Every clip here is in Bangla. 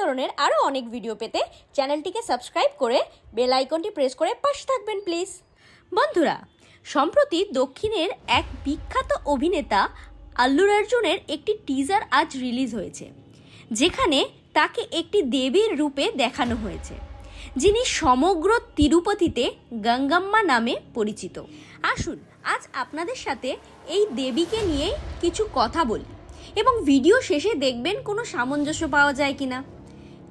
ধরনের আরও অনেক ভিডিও পেতে চ্যানেলটিকে সাবস্ক্রাইব করে বেল আইকনটি প্রেস করে পাশে থাকবেন প্লিজ বন্ধুরা, সম্প্রতি দক্ষিণের এক বিখ্যাত অভিনেতা আল্লুর অর্জুনের একটি টিজার আজ রিলিজ হয়েছে, যেখানে তাকে একটি দেবীর রূপে দেখানো হয়েছে, যিনি সমগ্র তিরুপতিতে গঙ্গাম্মা নামে পরিচিত। আসুন, আজ আপনাদের সাথে এই দেবীকে নিয়ে কিছু কথা বলি এবং ভিডিও শেষে দেখবেন কোনো সামঞ্জস্য পাওয়া যায় কিনা।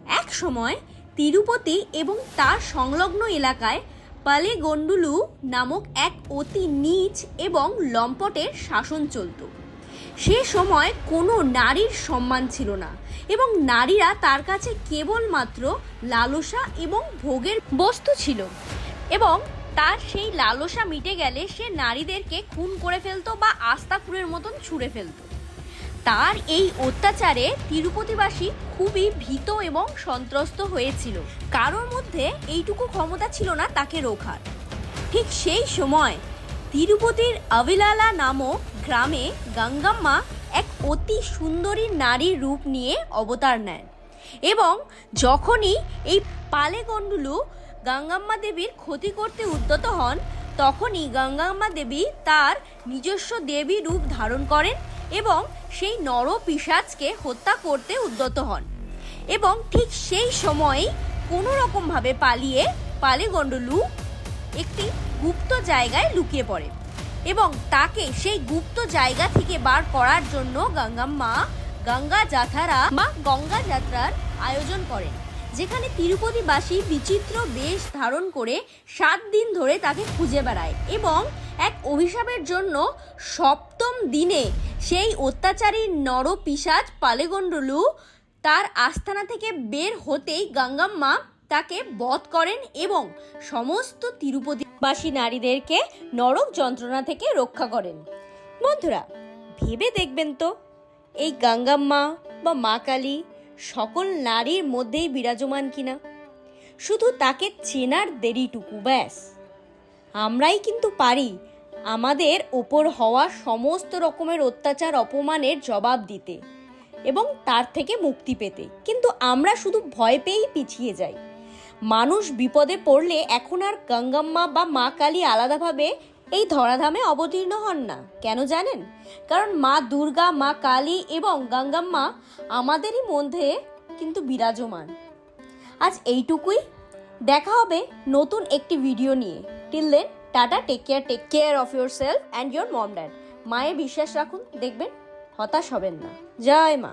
এক সময় তিরুপতি এবং তার সংলগ্ন এলাকায় পালে গন্ডুলু নামক এক অতি নীচ এবং লম্পটের শাসন চলত। সে সময় কোনো নারীর সম্মান ছিল না এবং নারীরা তার কাছে কেবলমাত্র লালসা এবং ভোগের বস্তু ছিল এবং তার সেই লালসা মিটে গেলে সে নারীদেরকে খুন করে ফেলতো বা আস্তাকুরের মতন ছুঁড়ে ফেলতো। তার এই অত্যাচারে তিরুপতিবাসী খুবই ভীত এবং সন্ত্রস্ত হয়েছিল। কারোর মধ্যে এইটুকু ক্ষমতা ছিল না তাকে রোখার। ঠিক সেই সময় তিরুপতির আবিলালা নামক গ্রামে গঙ্গাম্মা এক অতি সুন্দরী নারীর রূপ নিয়ে অবতার নেন এবং যখনই এই পালেগণ্ডুলু গঙ্গাম্মা দেবীর ক্ষতি করতে উদ্যত হন, তখনই গঙ্গাম্মা দেবী তার নিজস্ব দেবী রূপ ধারণ করেন এবং সেই নর পিসাজকে হত্যা করতে উদ্যত হন। এবং ঠিক সেই সময়ই কোনো রকমভাবে পালিয়ে পালেগণ্ডলু একটি গুপ্ত জায়গায় লুকিয়ে পড়ে এবং তাকে সেই গুপ্ত জায়গা থেকে বার করার জন্য গঙ্গাম্মা গঙ্গা যাত্রারা মা গঙ্গা যাত্রার আয়োজন করেন, যেখানে তিরুপতিবাসী বিচিত্র বেশ ধারণ করে সাত দিন ধরে তাকে খুঁজে বেড়ায় এবং এক অভিশাপের জন্য সপ্তম দিনে সেই অত্যাচারী নর পিসাজ পালেগণ্ডলু তার আস্তানা থেকে বের হতেই গঙ্গাম্মা তাকে বধ করেন এবং সমস্ত তিরুপতিবাসী নারীদেরকে নরক যন্ত্রণা থেকে রক্ষা করেন। বন্ধুরা, ভেবে দেখবেন তো, এই গঙ্গাম্মা বা মা কালী সকল নারীর মধ্যেই বিরাজমান কিনা? শুধু তাকে চেনার দেরিটুকু, ব্যাস। আমরাই কিন্তু পারি। আমাদের ওপর হওয়া সমস্ত রকমের অত্যাচার, অপমানের জবাব দিতে এবং তার থেকে মুক্তি পেতে। কিন্তু আমরা শুধু ভয় পেয়েই পিছিয়ে যাই। মানুষ বিপদে পড়লে এখন আর গঙ্গাম্মা বা মা কালী আলাদাভাবে এই ধরাধামে অবতীর্ণ হন না। কেন জানেন? কারণ মা দুর্গা, মা কালী এবং গঙ্গাম্মা আমাদেরই মধ্যে কিন্তু বিরাজমান। আজ এইটুকুই। দেখা হবে নতুন একটি ভিডিও নিয়ে। Till then tata take care take care of yourself and your mom dad মায়ে বিশ্বাস রাখুন, দেখবেন হতাশ হবেন না। জয় মা।